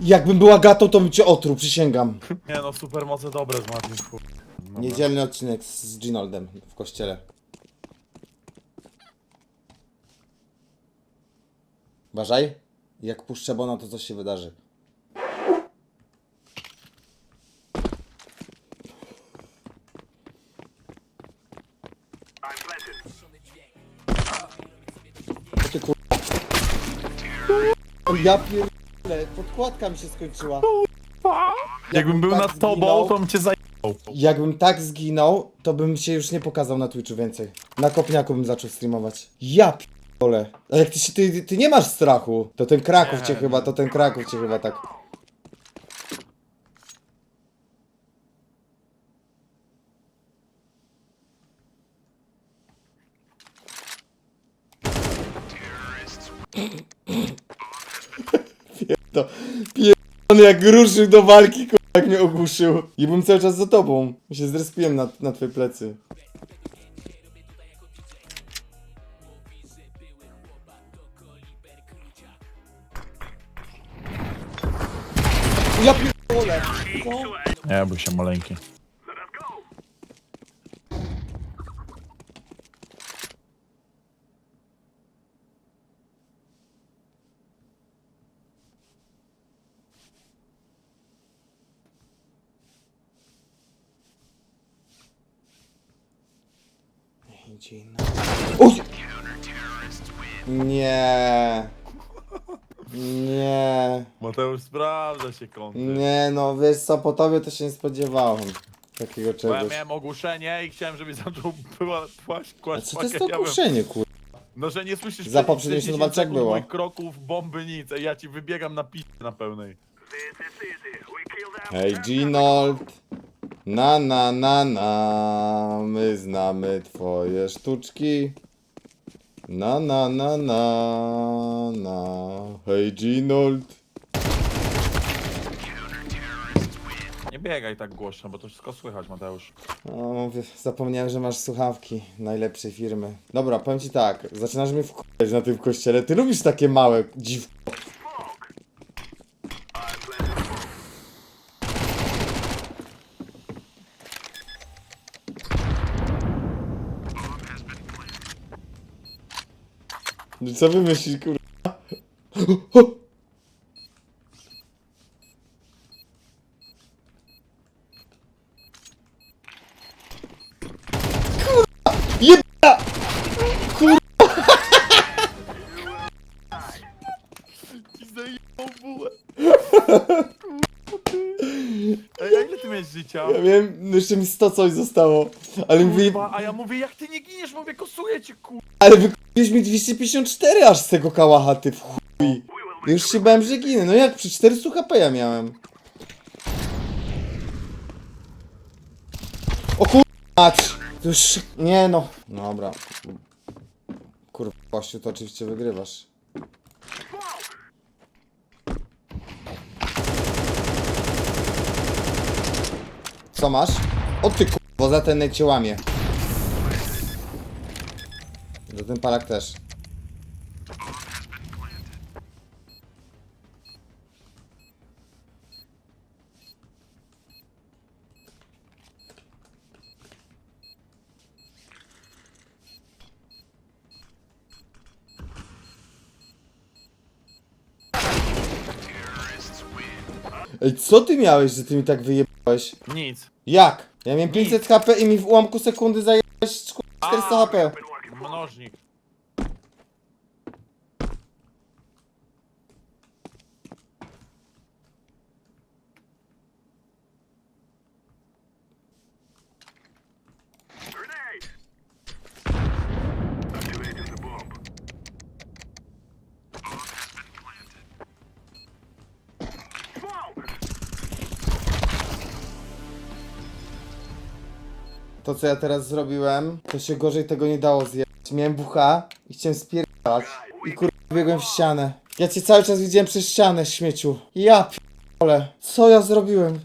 Jakbym była gatą, to bym cię otruł, przysięgam. Nie no, super moce dobre z Martin, chuj. Dobra. Niedzielny odcinek z Ginoldem w kościele. Uważaj. Jak puszczę Bona, to coś się wydarzy. O ty kur... O ja pierdolę, podkładka mi się skończyła. Jakbym był tak nad tobą, zginął- to bym cię zajebał. Jakbym tak zginął, to bym się już nie pokazał na Twitchu więcej. Na kopniaku bym zaczął streamować. Ja p***ole. A jak ty, się- ty, ty nie masz strachu, to ten Kraków cię chyba, to ten Kraków cię chyba tak. Pierdolony jak ruszył do walki, k***a, jak mnie ogłuszył. I bym cały czas za tobą. się zrespiłem na, na twoje plecy. Ja pierdolę. Co? Nie, się maleńki. Uj! Nie. Nie. Mateusz sprawdza się kąty. Nie no, wiesz co, po tobie to się nie spodziewałem. Takiego Bo ja czegoś. miałem ogłuszenie i chciałem, żeby zaczął była płaść, A kłaść co to jest to ja bym- ogłuszenie, kur... No, że nie słyszysz Za poprzednim 60 walce jak sekund było. moich kroków, bomby, nic. Ej, Ja ci wybiegam na pi... na pełnej. Hej Ginold. Na na na na. My znamy twoje sztuczki. Na na na na na. Hej Ginold. Nie biegaj tak głośno, bo to wszystko słychać, Mateusz. O, wie- zapomniałem, że masz słuchawki najlepszej firmy. Dobra, powiem ci tak, zaczynasz mnie wkurzać na tym kościele. Ty lubisz takie małe dziw... Co wymyślisz, kurwa? Jeba! Ci zajebał bułę. Ej, a ile ty miałeś życia? Ja wiem, jeszcze mi 100 coś zostało. Ale mówię, Kurwa, a ja mówię, jak ty nie giniesz? Mówię, kosuję cię, kur... ale wykupiłeś mi 254 aż z tego kałacha, ty w chuj. Już się bałem, że ginę. No jak przy 400 HP ja miałem. O kur... To już... Nie no. Dobra. Kurwa, Kościół, to oczywiście wygrywasz. Co masz? O ty kurwa, za ten cię łamie. Ten palak też. Ej, co ty miałeś, że ty mi tak wyjebałeś? Nic. Jak? Ja miałem 500 HP i mi w ułamku sekundy zajebałeś ku- 400 HP. Множник. To co ja teraz zrobiłem, to się gorzej tego nie dało zjebać. Miałem bucha i chciałem spierdalać. I kurwa biegłem w ścianę. Ja cię cały czas widziałem przez ścianę, śmieciu. Ja p***ole. Co ja zrobiłem?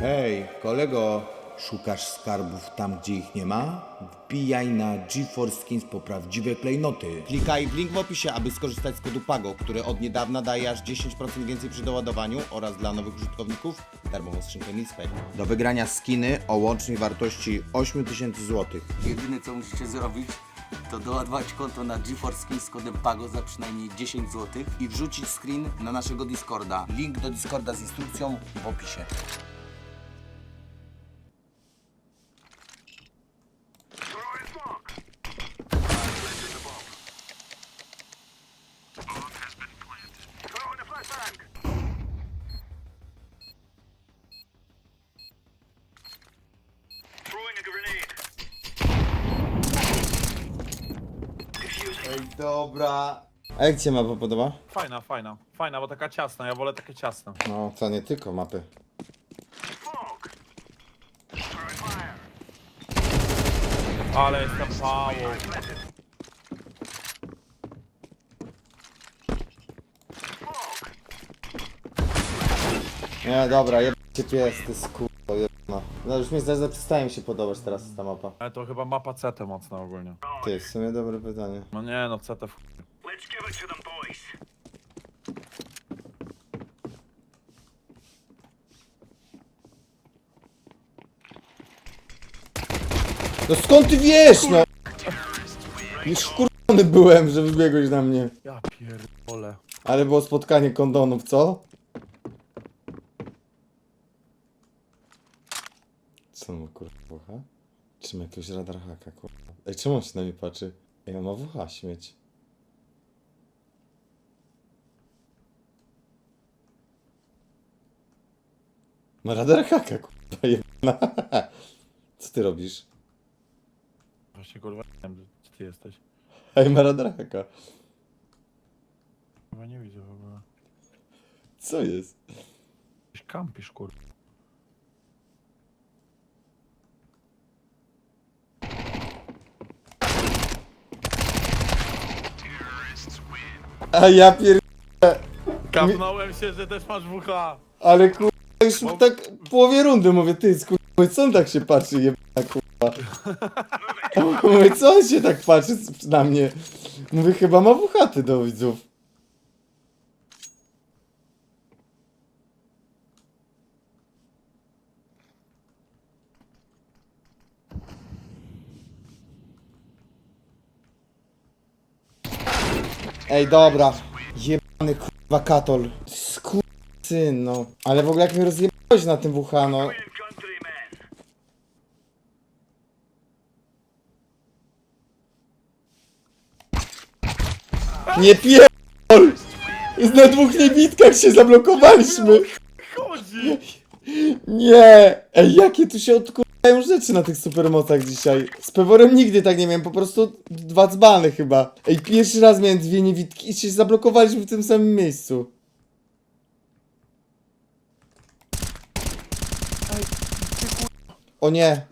Hej, kolego. Szukasz skarbów tam, gdzie ich nie ma? Wbijaj na GeForce Skins po prawdziwe klejnoty. Klikaj w link w opisie, aby skorzystać z kodu PAGO, który od niedawna daje aż 10% więcej przy doładowaniu oraz dla nowych użytkowników darmową skrzynkę Nispek. Do wygrania skiny o łącznej wartości 8000 zł. Jedyne co musicie zrobić, to doładować konto na GeForce Skins z kodem PAGO za przynajmniej 10 zł I wrzucić screen na naszego Discorda. Link do Discorda z instrukcją w opisie. Dobra. A jak ci się mapa podoba? Fajna, fajna. Fajna, bo taka ciasna, ja wolę takie ciasne. No, to nie tylko mapy. Ale jestem pało. Nie, dobra, jebcie pies, ty skurwa, jebna. No już mi zdaje, przestaje mi się podobać teraz ta mapa. Ale to chyba mapa CT mocna ogólnie. Ty, w sumie dobre pytanie. No nie no, CT w... Let's give it to them, boys. No skąd ty wiesz, no? Już wkurwiony byłem, że wybiegłeś na mnie. Ja pierdolę. Ale było spotkanie kondonów, co? Co ma kurwa? Czy ma jakiegoś radar haka, kurwa? Ej, czemu on się na mnie patrzy? Ej, on ma wucha, śmieć. Ma radar haka, kurwa, jebana. Co ty robisz? Właśnie kurwa nie wiem, gdzie ty jesteś. Ej, ma radar haka. Chyba nie widzę w ogóle. Co jest? Gdzieś kampisz kurwa. A ja pier... Kapnąłem się, że też masz WH. Ale kurwa, już tak w połowie rundy mówię, ty skurwa, co on tak się patrzy, jebana kurwa. Mówię, co on się tak patrzy na mnie? Mówię, chyba ma wuchaty do widzów. Ej, dobra. Jebany kurwa katol. Syn, no. Ale w ogóle jak mnie rozjebałeś na tym WH, no. Nie pierdol! Na dwóch niewitkach się zablokowaliśmy! Chodzi! Nie! Ej, jakie tu się odkurzają rzeczy na tych supermocach dzisiaj. Z Peworem nigdy tak nie miałem, po prostu dwa dzbany chyba. Ej, pierwszy raz miałem dwie niewidki i się zablokowaliśmy w tym samym miejscu. O nie!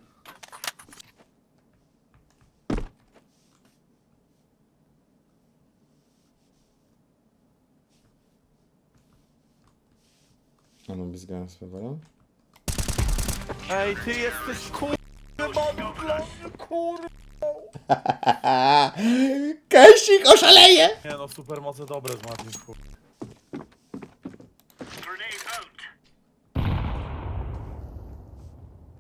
A no, zgrałem z Peworem? Ej, ty jesteś kurwa, kurwa. Kęsik oszaleje! Nie no, super moce dobre z Martin, kurwa.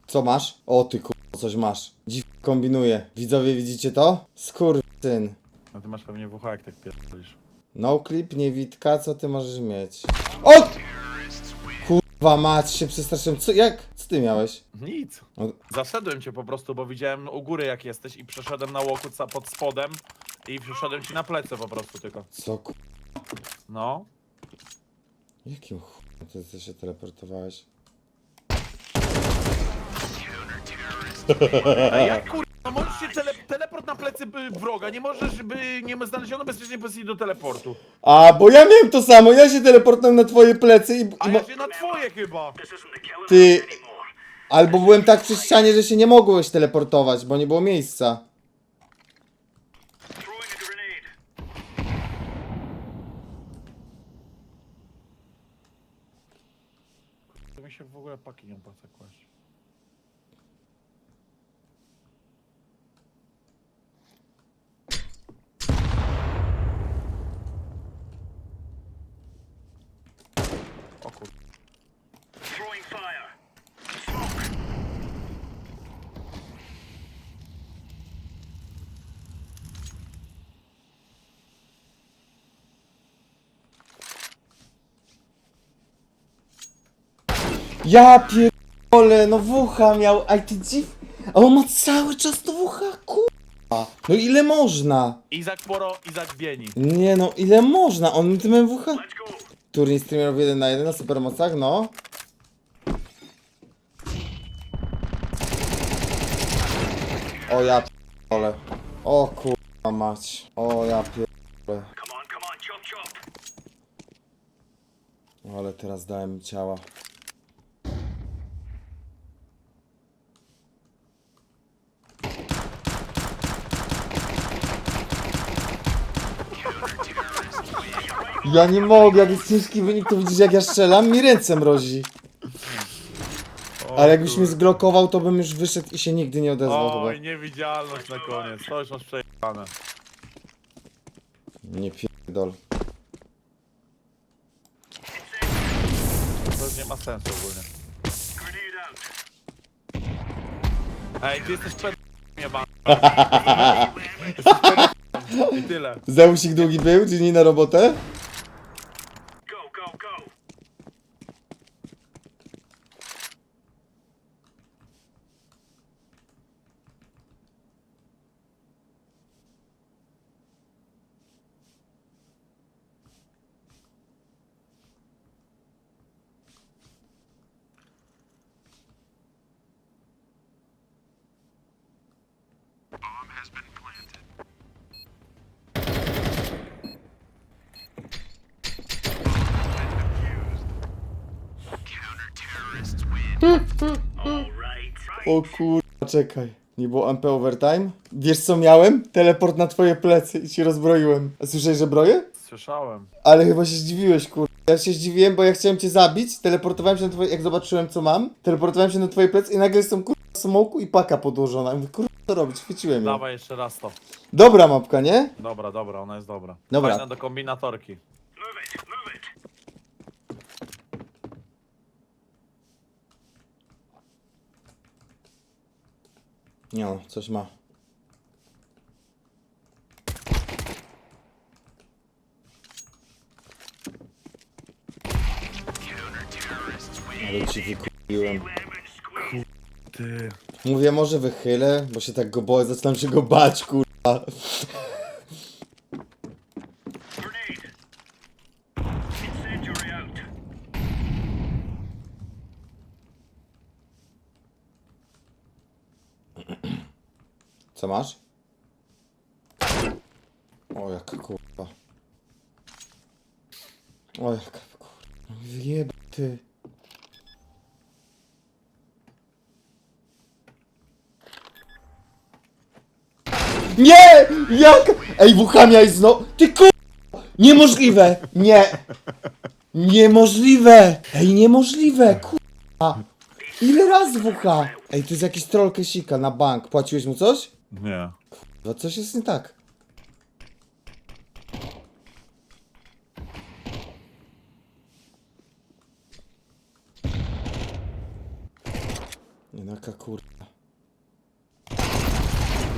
Co masz? O ty kurwa, coś masz. Dziw kombinuje. Widzowie widzicie to? Skurwsyn. No ty masz pewnie WH jak tak pierdolisz. No clip, niewidka, co ty możesz mieć? O! Kurwa mać, się przestraszyłem. Co, jak? Ty miałeś? Nic. No, Zaszedłem cię po prostu, bo widziałem u góry jak jesteś i przeszedłem na łoku ca- pod spodem i przyszedłem ci na plecy po prostu tylko. co ku... No. Jakim chujem ty, ty się teleportowałeś? Ej, jak kurwa, no możesz się tele teleport na plecy by, wroga, nie możesz by nie znaleziono bezpiecznej pozycji do teleportu. A, bo ja miałem to samo, ja się teleportowałem na twoje plecy i... A ja się na twoje chyba. Ty... Albo byłem tak przy ścianie, że się nie mogłeś teleportować, bo nie było miejsca. To mi się w ogóle paki nie opłaca kłaść. O kur... Throwing fire. Ja pierdolę, no wucha miał, aj ty dziw... A on ma cały czas to wucha, kurwa. No ile można? Izak Poro, Izak Bieni. Nie no, ile można? On tym go. Turniej streamerów 1 na 1 na supermocach, no. O ja p***ole. O kurwa mać. O ja pierdolę. Come on, come on, chop chop. Ale teraz dałem ciała. Ja nie mogę, jak jest ciężki wynik, to widzisz jak ja strzelam, mi ręce mrozi. Ale jakbyś mnie zblokował, to bym już wyszedł i się nigdy nie odezwał Oj, chyba. niewidzialność na koniec. To już masz przejebane. Nie pierdol. To już nie ma sensu ogólnie. Ej, ty jesteś ped... jebany. Jesteś. I tyle. Zeusik długi był, czy nie na robotę? Go, go, go. All right. O kurwa, czekaj. Nie było MP overtime? Wiesz co miałem? Teleport na twoje plecy i ci rozbroiłem. A słyszałeś, że broję? Słyszałem. Ale chyba się zdziwiłeś, kurwa. Ja się zdziwiłem, bo ja chciałem cię zabić, teleportowałem się na twoje... Jak zobaczyłem, co mam, teleportowałem się na twoje plecy i nagle jestem, kurwa, w smoku i paka podłożona. I mówię, kurwa, co robić? Chwyciłem ją. Dawaj jeszcze raz to. Dobra mapka, nie? Dobra, dobra, ona jest dobra. Dobra. Fajna do kombinatorki. Move it, move it. Nie no, coś ma. Ale ci wykupiłem. Ty. Mówię, może wychylę, bo się tak go boję, zaczynam się go bać, kurwa. Grenade. Incendiary out. Co masz? O, jaka kurwa. O, jaka kurwa. Ty. Nie! Jak? Ej, wuchamiaj znowu. Ty kurwa! Niemożliwe! Nie! Niemożliwe! Ej, niemożliwe! Kurwa! Ile razy wucha? Ej, to jest jakiś troll kesika na bank. Płaciłeś mu coś? Nie. No coś jest nie tak. Nie no, jaka kurwa.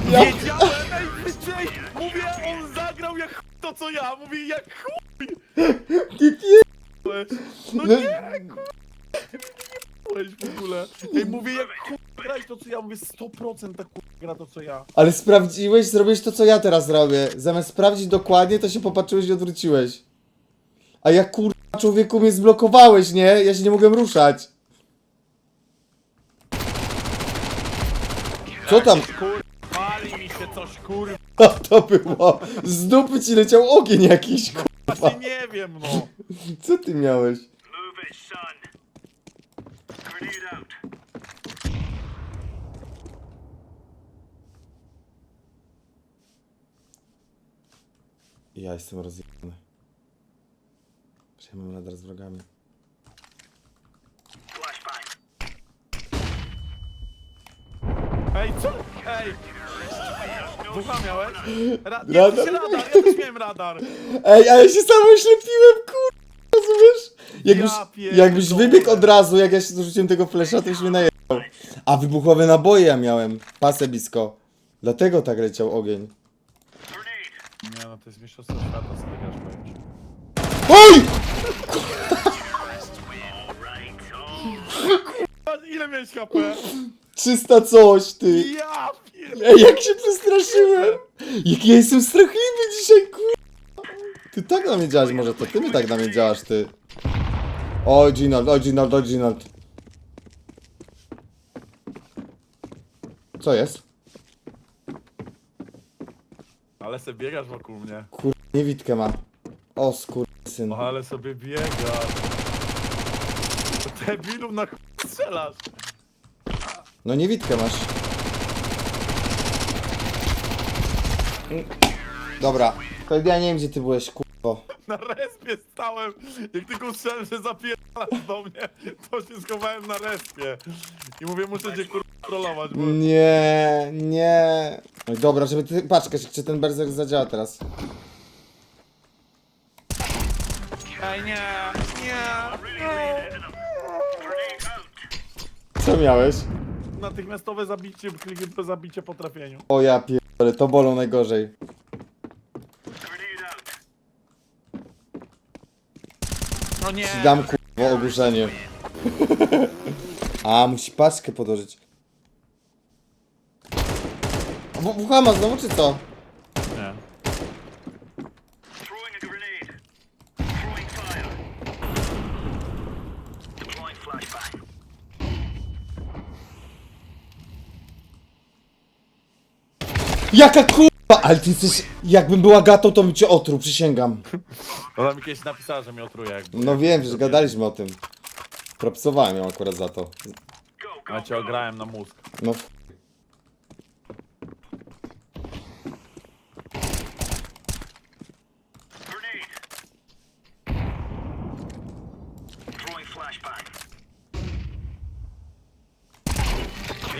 Wiedziałem, ej, wiedziałem! Mówię, on zagrał jak ch- to co ja, mówię jak chuj! Ty pie... No No- nie, kurwa, w ogóle. Ej, mówię jak chuj grać to co ja, mówię 100% ta kurwa gra to co ja. Ale sprawdziłeś, zrobiłeś to, co ja teraz robię. Zamiast sprawdzić dokładnie, to się popatrzyłeś i odwróciłeś. A ja kurwa, człowieku, mnie zblokowałeś, nie? Ja się nie mogłem ruszać. Co tam? Kurwa, pali mi się coś kurwa, Co to było? Z dupy ci leciał ogień jakiś, kurwa. właśnie nie wiem no. Co ty miałeś? Move it, son. Grenade out. Ja jestem rozjebany. Przejmę nadal z wrogami. Ej, co? Ej! Ducha miałeś? Ra Radar? radar. radar, ja też miałem radar. Ej, ale się sam oślepiłem, kurwa, rozumiesz? Jakbyś, Ja jakbyś wybiegł od razu, jak ja się dorzuciłem tego flesza, to już mnie najebał. A wybuchowe naboje ja miałem. Pasę blisko. Dlatego tak leciał ogień. To jest mistrzostwo świata, sobie grasz powiem ci. OJ! A Ile miałeś HP? 300 coś, ty. Ja. Ej, jak się przestraszyłem! Jak ja jestem strachliwy dzisiaj, kur... Ty tak na mnie działasz, może to ty mnie tak na mnie działasz, ty. Oj, Ginald, oj, Ginald, oj, Ginald. Co jest? Ale sobie biegasz wokół mnie. Kur... niewidkę ma. O, skursyn. O, ale sobie biegasz. Debilu na ch... strzelasz. No niewidkę masz. Mm. Dobra, to ja nie wiem gdzie ty byłeś, kurwo. Na respie stałem. Jak tylko usłyszałem, że zapierdalasz do mnie, to się schowałem na respie. I mówię, muszę cię kurwa trollować, bo... Nie, nie. No i dobra, żeby ty... Paczkę, czy ten berserk zadziała teraz. Ej, nie, nie, out. Co miałeś? Natychmiastowe zabicie, kliknięte zabicie po trafieniu. O ja pierdolę, to bolą najgorzej. No nie. Ci dam kurwo ogłuszenie. A, musi paczkę podłożyć. W- Wuchama znowu czy co? Nie. Throwing a grenade. Throwing fire. Deploying flashbang. Jaka kurwa! Ale ty jesteś... Jakbym była gatą, to bym cię otruł, przysięgam. Ona mi kiedyś napisała, że mnie otruje jakby. No wiem, że gadaliśmy o tym. Propsowałem ją akurat za to. Go, go, Ja cię go. ograłem na mózg. No f-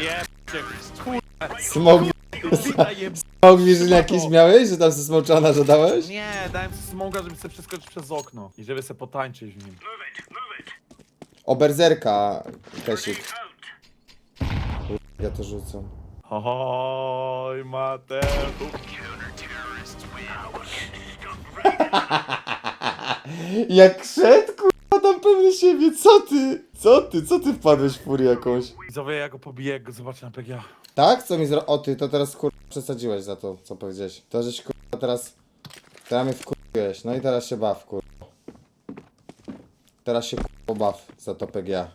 Nie, cię, Smog... Smog wiesz, jakiś miałeś? Że tam se smoczana, że dałeś? Nie, dałem smoga, żeby sobie przeskoczyć przez okno. I żeby sobie potańczyć w nim. O berserka, Kesik. Ja to rzucam. Oj, Mateusz. Jak szedł, tam pewny siebie, co ty? Co ty, co ty wpadłeś w furię jakąś? Widzowie, ja go pobiję, jak go zobaczę na PGA. Tak? Co mi zro... O ty, to teraz kurwa przesadziłeś za to, co powiedziałeś. To żeś kurwa teraz... Teraz mnie wkurwiłeś, no i teraz się baw, kurwa. Teraz się kurwa baw za to PGA.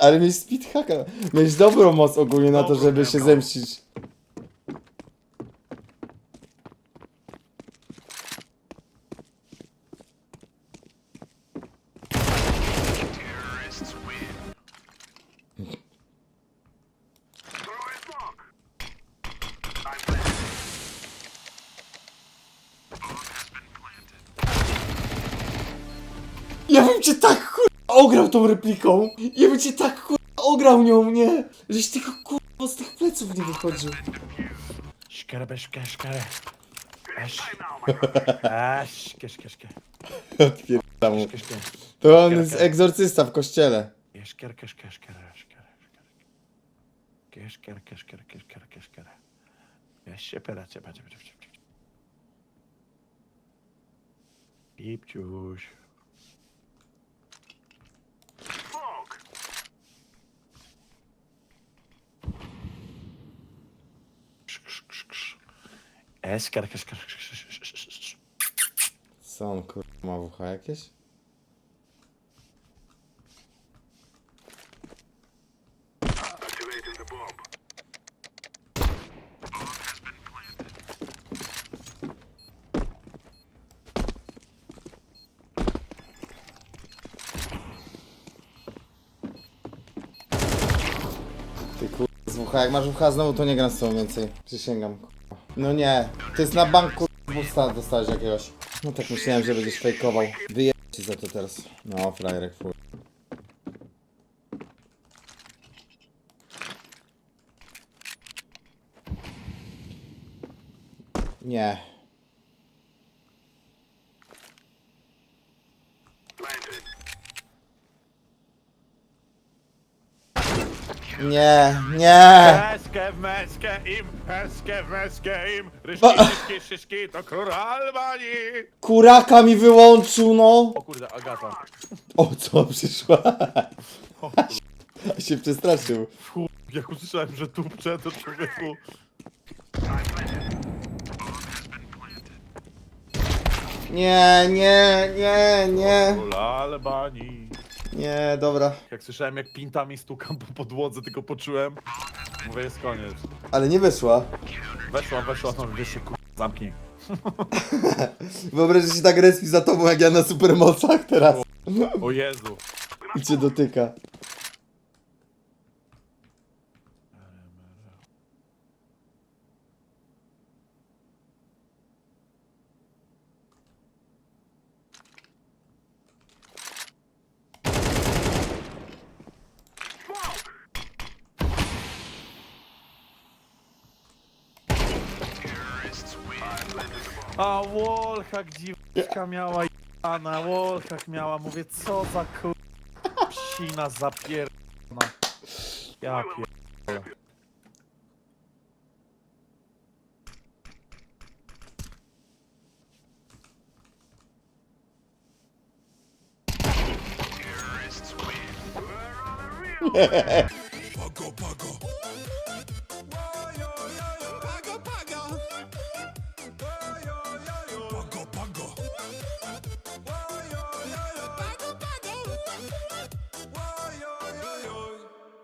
Ale miałeś speedhacka. Miałeś dobrą moc ogólnie na to, żeby się zemścić. Ja bym cię tak kurwa ograł tą repliką. Ja bym cię tak kurwa ograł nią, nie? Żeś tylko kurwa z tych pleców nie wychodził. Esz, Time now, my esz, kiesz, kiesz, kiesz, Odpierdam mu. kiesz, kiesz. To on jest egzorcysta w kościele. Szkere, kiesz, kiesz, szkere, szkere, szkere. Kiesz, kier, kiesz, kier, kiesz, kier, kiesz, kiere. Weź się cieba, cieba. Pipciuś. Esz, kier, kiesz, kiesz, kiesz, kiesz, kiesz, kiesz, kiesz. Co kurwa ma w ucha jakieś? Ty kurwa z ucha. Jak masz ucha znowu, to nie gram z tobą więcej. Przysięgam. No nie, to jest na banku busta dostałeś jakiegoś. No tak myślałem, że będziesz fejkował. Wyje za to teraz. No, frajerek fuj. Nie. Nie, nie! Meskę w meskę peskę w meskę im, ryszki, ryszki, szyszki, to król Albanii. Kuraka mi wyłączył, no. O kurde, Agata. O, co przyszła? O, kurde, się przestraszył. jak usłyszałem, że tu przed to człowieku. Nie, nie, nie, nie. Król Albanii. Nie, dobra. Jak słyszałem, jak pintami stukam po podłodze, tylko poczułem. Mówię, jest koniec. Ale nie wyszła. Weszła, weszła, no wiesz się, kur... zamknij. Wyobraź się tak respi za tobą, jak ja na supermocach teraz. O Jezu. I cię dotyka. A Wolhak dziwka miała jana, Wolhak miała, mówię, co za kur... psina zapierdolona. Ja pierdolę.